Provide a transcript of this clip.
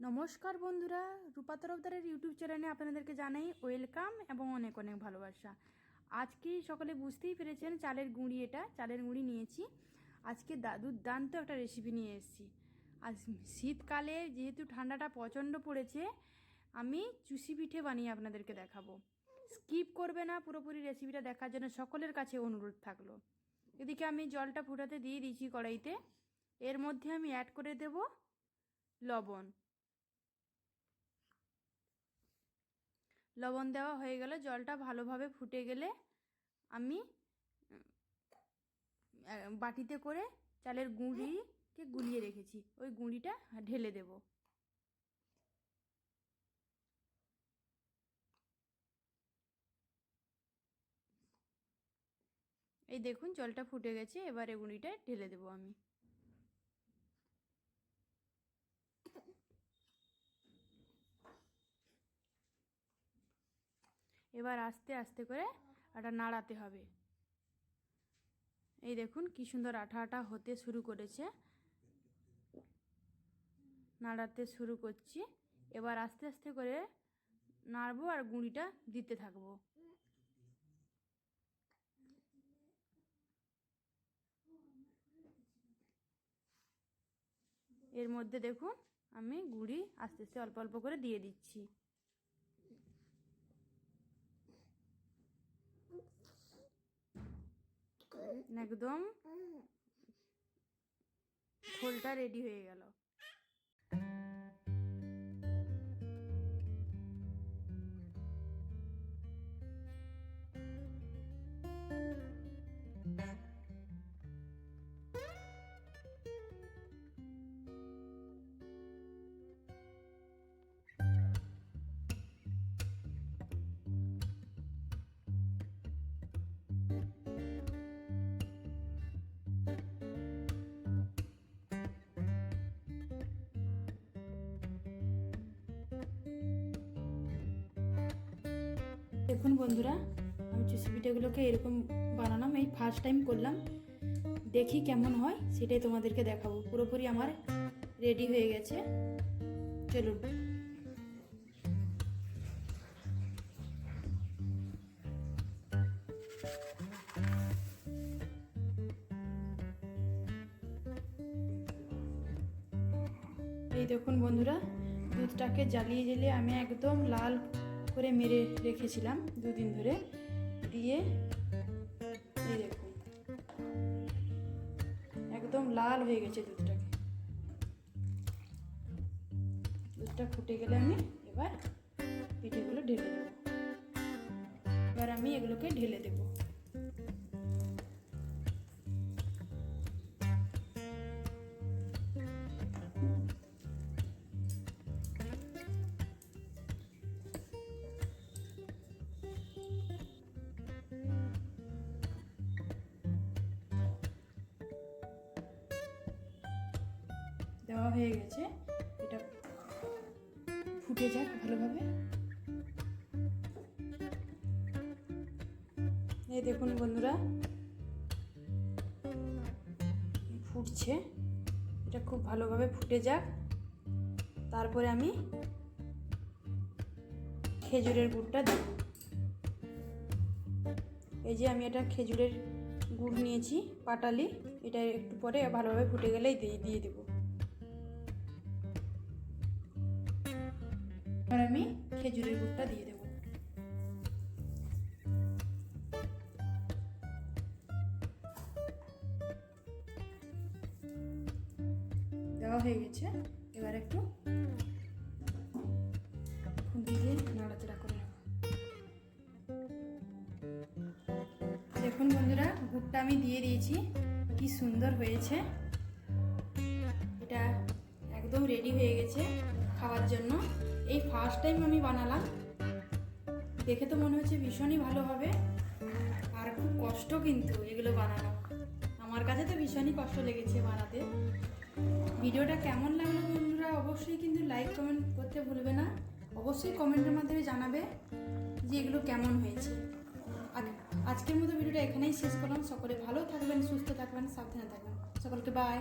নমস্কার বন্ধুরা, রূপা তরফদারের ইউটিউব চ্যানেলে আপনাদেরকে জানাই ওয়েলকাম এবং অনেক অনেক ভালোবাসা। আজকে সকালে বুঝতেই পেরেছেন চালের গুঁড়ি এটা, চালের গুঁড়ি নিয়েছি। আজকে দুর্দান্ত একটা রেসিপি নিয়ে এসেছি। আজ শীতকালে যেহেতু ঠান্ডাটা প্রচণ্ড পড়েছে, আমি চুষি পিঠে বানিয়ে আপনাদেরকে দেখাবো। স্কিপ করবে না, পুরোপুরি রেসিপিটা দেখার জন্য সকলের কাছে অনুরোধ থাকল। এদিকে আমি জলটা ফুটাতে দিয়ে দিয়েছি কড়াইতে। এর মধ্যে আমি অ্যাড করে দেব লবণ। লবণ দেওয়া হয়ে গেলে, জলটা ভালোভাবে ফুটে গেলে আমি বাটিতে করে চালের গুঁড়িকে গুলিয়ে রেখেছি। ওই গুঁড়িটা ঢেলে দেব। এই দেখুন, জলটা ফুটে গেছে, এবারে গুঁড়িটা ঢেলে দেবো আমি। এবার আস্তে আস্তে করে এটা নাড়াতে হবে। এই দেখুন কি সুন্দর আঠা আঠা হতে শুরু করেছে। নাড়াতে শুরু করছি। এবার আস্তে আস্তে করে নাড়বো আর গুঁড়িটা দিতে থাকব। এর মধ্যে দেখুন আমি গুঁড়ি আস্তে আস্তে অল্প অল্প করে দিয়ে দিচ্ছি। একদম। খোলটা রেডি হয়ে গেল। দেখুন বন্ধুরা, আমি চুষি পিঠেগুলোকে এরকম বানালাম, এই ফার্স্ট টাইম করলাম। দেখি কেমন হয়, সেটাই তোমাদেরকে দেখাবো। পুরোপুরি আমার রেডি হয়ে গেছে। চলুন। এই দেখুন বন্ধুরা, দুধটাকে জ্বালিয়ে জ্বালিয়ে আমি একদম লাল করে মেরে রেখেছিলাম দুদিন ধরে। দিয়ে এই দেখুন একদম লাল হয়ে গেছে দুধটাকে। দুধটা ফুটে গেলে আমি এবার পিঠেগুলো ঢেলে দেবো। এবার আমি এগুলোকে ঢেলে দেবো। দেওয়া হয়ে গেছে। এটা ফুটে যাক ভালোভাবে। এই দেখুন বন্ধুরা ফুটছে। এটা খুব ভালোভাবে ফুটে যাক। তারপরে আমি খেজুরের গুড়টা দেব। এই যে আমি এটা খেজুরের গুড় নিয়েছি, পাটালি। এটা একটু পরে ভালোভাবে ফুটে গেলেই দিয়ে দিয়ে দেবো। এবার আমি খেজুরের গুড়টা দিয়ে দেবো। দেওয়া হয়ে গেছে। এবার একটু দিয়ে নাড়াচাড়া করে নেব। দেখুন বন্ধুরা, গুড়টা আমি দিয়ে দিয়েছি। কি সুন্দর হয়েছে। এটা একদম রেডি হয়ে গেছে। খাওয়ার জন্য। এই ফার্স্ট টাইম আমি বানালাম। দেখে তো মনে হচ্ছে ভীষণই ভালো হবে। আর খুব কষ্ট কিন্তু এগুলো বানানো। আমার কাছে তো ভীষণই কষ্ট লেগেছে বানাতে। ভিডিওটা কেমন লাগল বন্ধুরা, অবশ্যই কিন্তু লাইক কমেন্ট করতে ভুলবে না। অবশ্যই কমেন্টের মাধ্যমে জানাবে যে এগুলো কেমন হয়েছে। আজকের মতো ভিডিওটা এখানেই শেষ করলাম। সকলে ভালো থাকবেন, সুস্থ থাকবেন, সাবধানে থাকবেন। সকলকে বাই